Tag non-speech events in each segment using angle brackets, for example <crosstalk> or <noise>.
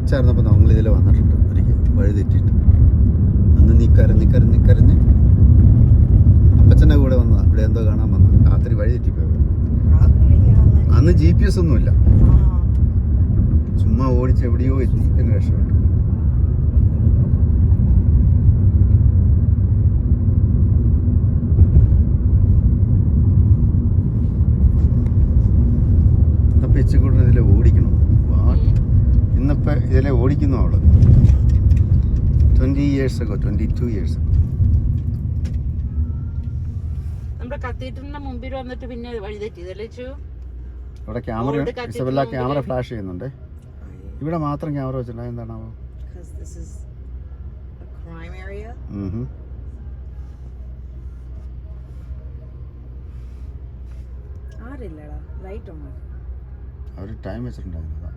കൊച്ചായിരുന്നപ്പോൾ നമ്മൾ ഇതിൽ വന്നിട്ടുണ്ട്. ഒരിക്കൽ വഴി തെറ്റിയിട്ട് അന്ന് നീ കരഞ്ഞ് കരഞ്ഞ് അപ്പച്ചന്റെ കൂടെ വന്ന ഇവിടെ എന്തോ കാണാൻ വന്നത് രാത്രി വഴി തെറ്റിപ്പോയി അന്ന് ജി പി എസ് ഒന്നുമില്ല. ചുമ്മാ ഓടിച്ച് എവിടെയോ എത്തി. പിന്നെ രക്ഷപ്പെട്ടു. ഇച്ചിക്കൂടെ ഇതിൽ ഓടിക്കണം? ഇന്നിപ്പോൾ ഇതിനെ ഓടിക്കുന്നു അവൾ ട്വന്റി ഇയേഴ്സ് ഒക്കെ ട്വന്റി ടു ഇയേഴ്സ് നമ്മുടെ കത്തീഡ്രലിന്റെ മുമ്പിൽ വന്നിട്ട് പിന്നെ ചു? അവിടെ ക്യാമറ ഇസബെല്ല ക്യാമറ ഫ്ലാഷ് ചെയ്യുന്നുണ്ട്. ഇവിടെ മാത്രം ക്യാമറ വെച്ചിട്ടുണ്ട്. എന്താണാവോ അവർ ടൈം വെച്ചിട്ടുണ്ടായിരുന്നു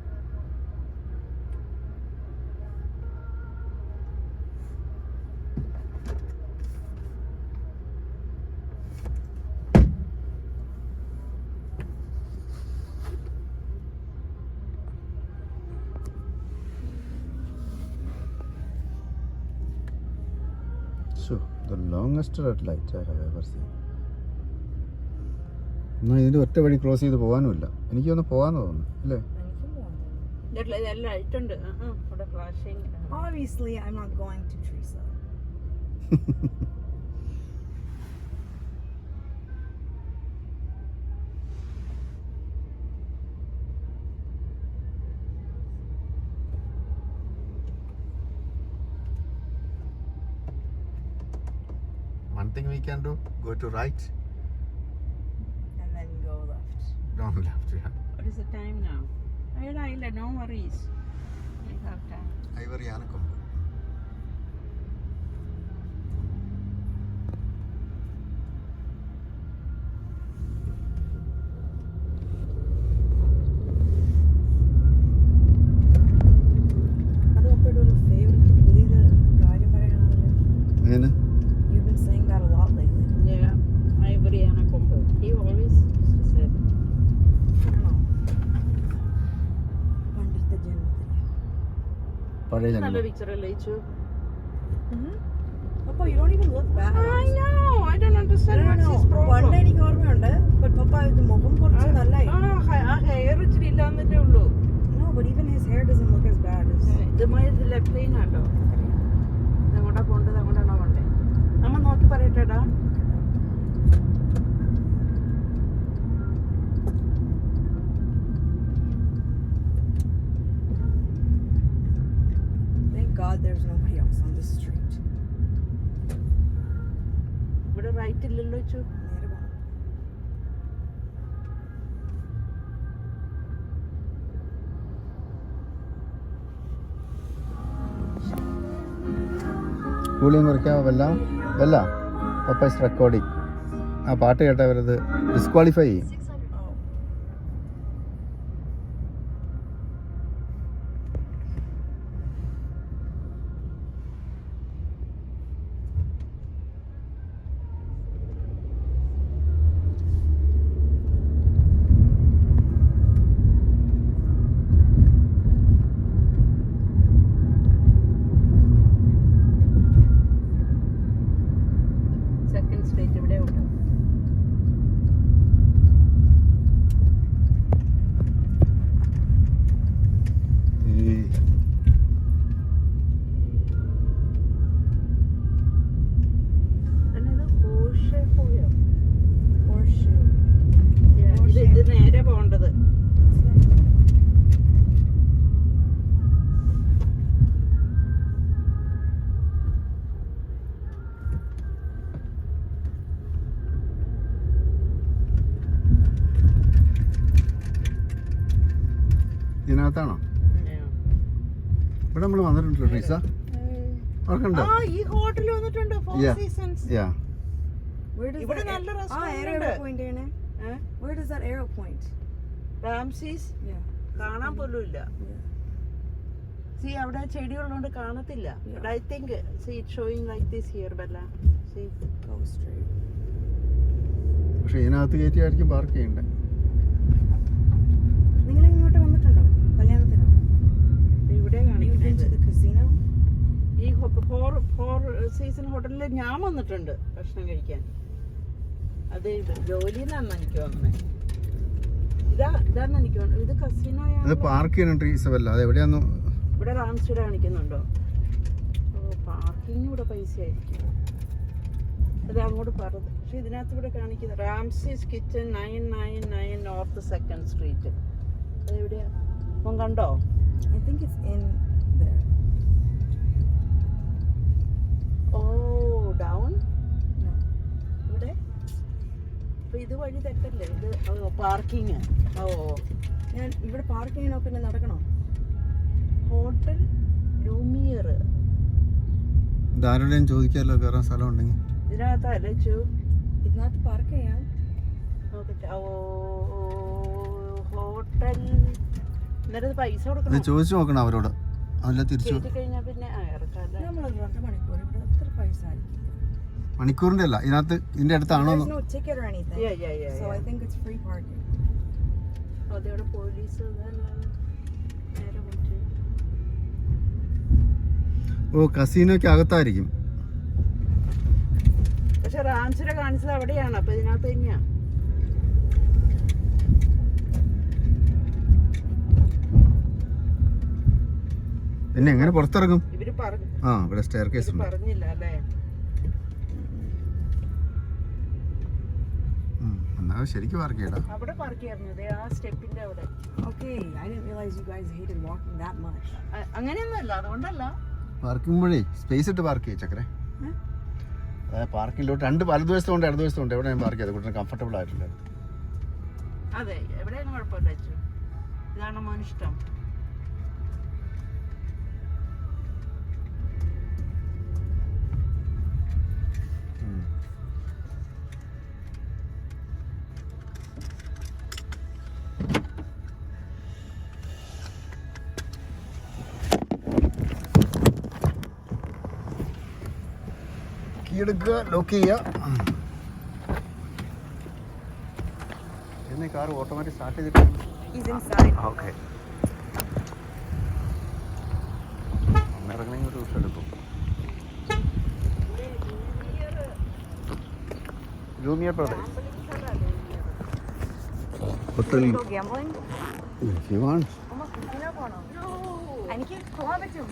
So, the longest red light I have ever seen. എന്നാൽ ഇതിന്റെ ഒറ്റ വഴി ക്രോസ് ചെയ്ത് പോകാനുമില്ല എനിക്കൊന്ന് പോകാമെന്ന് തോന്നുന്നു അല്ലേ? Light Obviously, I'm not going to Teresa. <laughs> Thing we can do, go to right, And then go left. don't left. Yeah. What is the time now? I അയ്യടാ ഇല്ല no worries we have time i worry അത് പഴയ നല്ല picture അല്ലേ ചു അപ്പൊ you don't even look bad. I know I don't understand no, what's no. his problem. പണ്ട് എനിക്ക് ഓർമ്മയുണ്ട് ബട്ട് പപ്പ ഇത് മുഖം കുറച്ച് നല്ല ആ ആ ഹെയർ ഇച്ചിരി ഇല്ലാന്നല്ലേ ഉള്ളൂ. No, but even his hair doesn't look as bad as ഇതുമായി ലെഫ്റ്റ് ലൈൻ ആട്ടോ അങ്ങോട്ടാ പോണ്ടത് അങ്ങോട്ടാണോ പോണ്ടേ? നമ്മ നോക്കി പറയട്ടെടാ. God there's nobody else on the street. ഇവിടെ റൈറ്റ് ഇല്ലല്ലോ ചു നേരെ പോണം. കൂളിയും കുറയ്ക്കാവോ വെല്ല? വെല്ല. പപ്പസ് റെക്കോർഡിങ് ആ പാട്ട് കേട്ടവരത് ഡിസ്ക്വാളിഫൈ ചെയ്യും Oh. സെക്കൻഡ് സ്ട്രീറ്റ് ഇവിടെ ഉണ്ട് ഈ അല്ലാതെ ഹോഷേ പോയോ Horseshoe. ഇത് ഇത് നേരെ പോണ്ടത് ഇതിനകത്താണോ? ഇവിടെ നമ്മൾ വന്നിട്ടുണ്ടല്ലോ ട്രീസ ഓർക്കണ്ടോ? ആ ഈ ഹോട്ടലിൽ വന്നിട്ടുണ്ട് ഫോർ സീസൺസ് യാ ഇവിടെ നല്ല റെസ്റ്റോറന്റ് ആണ്? Point? റാംസീസ് കാണാൻ പോലും ഇല്ല. സി അവിടെ ചെടികളുണ്ട് കാണത്തില്ല. But I think see it showing like this here ബല്ല see. പക്ഷെ ഇതിനകത്ത് കയറ്റിയായിരിക്കും പാർക്ക് ചെയ്യണ്ടേ? ഇവിടെ കാണിക്കുന്നത് ഈ ഫോർ ഫോർ സീസൺ ഹോട്ടലിൽ ഞാൻ വന്നിട്ടുണ്ട് ഭക്ഷണം കഴിക്കാൻ. അത് ജോലി എന്നാണ് എനിക്ക് വന്നത് ഇതാ ഇതാന്ന് എനിക്ക് തോന്നുന്നത് ഇത് കസിനോ പാർക്ക് ചെയ്യുന്നുണ്ട് ഇസബല്ല അത് എവിടെയാന്ന് ഇവിടെ കാണിക്കുന്നുണ്ടോ? ഓ പാർക്കിംഗ് ഇവിടെ പൈസ ആയിരിക്കും. അത് പക്ഷെ ഇതിനകത്ത് ഇവിടെ കാണിക്കുന്നത് Ramsay's kitchen north second street അത് എവിടെയാ? കണ്ടോ? I think it's in there. ഓ ഡൗൺ No. ഇവിടെ? അപ്പോൾ ഇത് വഴി തെറ്റല്ലേ? ഇത് പാർക്കിങ് ഓ ഞാൻ ഇവിടെ പാർക്ക് ചെയ്യണോ പിന്നെ നടക്കണോ? ഹോട്ടൽ ലൂമിയർ ആരോടെയും ചോദിക്കാമല്ലോ കയറാൻ സ്ഥലം ഉണ്ടെങ്കിൽ ഇതിനകത്തല്ലേ ചു? ഇതിനകത്ത് പാർക്ക് ചെയ്യാം. ഓ ഹോട്ടൽ എന്നിട്ട് പൈസ കൊടുക്കണം? ചോദിച്ചു നോക്കണം അവരോട്. അല്ല തിരിച്ചു കഴിഞ്ഞാൽ പിന്നെ മണിക്കൂറിന്റെ അല്ല ഇതിനകത്ത് ഇതിന്റെ അടുത്താണോ ഓ കസീനോയ്ക്ക് അകത്തായിരിക്കും. പക്ഷെ റാംസിനെ കാണിച്ചത് അവിടെയാണ്. അപ്പൊ ഇതിനകത്ത് തന്നെയാ. പിന്നെ എങ്ങനെ പുറത്തിറങ്ങും? ആ ഇവിടെ സ്റ്റെയർ കേസ് ഉണ്ട്. പറഞ്ഞില്ല അല്ലേ? ഉം, എന്നാ ശരിക്കും പാർക്ക് ചെയ്യടാ. അവിടെ പാർക്ക് ചെയ്യാറുണ്ട് ആ സ്റ്റെപ്പിന്റെ അവിടെ. Okay I didn't realise you guys hated walking that much അങ്ങനെയൊന്നുമല്ല അതുകൊണ്ടല്ല. പാർക്കുമ്പോഴേ സ്പേസ് ഇട്ട് പാർക്ക് ചെയ്യ ചക്കരെ. ഉം. അതായത് പാർക്കിലോട്ട് രണ്ട് ഉണ്ട് ഇടതുവശത്തും ഉണ്ട് എവിടെ ഞാൻ പാർക്ക് ചെയ്ത് കൂടുതൽ കംഫർട്ടബിൾ ആയിട്ടില്ല. അതെ എവിടെയാണ് കുഴപ്പമില്ല ഇതാണ് മോൻ കീ എടുക്കുക ലോക്ക് ചെയ്യുക. എന്നീ കാർ ഓട്ടോമാറ്റിക് സ്റ്റാർട്ട് ചെയ്തിട്ട് He's inside. ഓക്കെ ഇറങ്ങണമെങ്കിൽ ഒരു ദിവസം എടുക്കും. ഹോട്ടൽ പോവാൻ പറ്റും.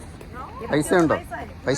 പൈസ ഉണ്ടോ? പൈസ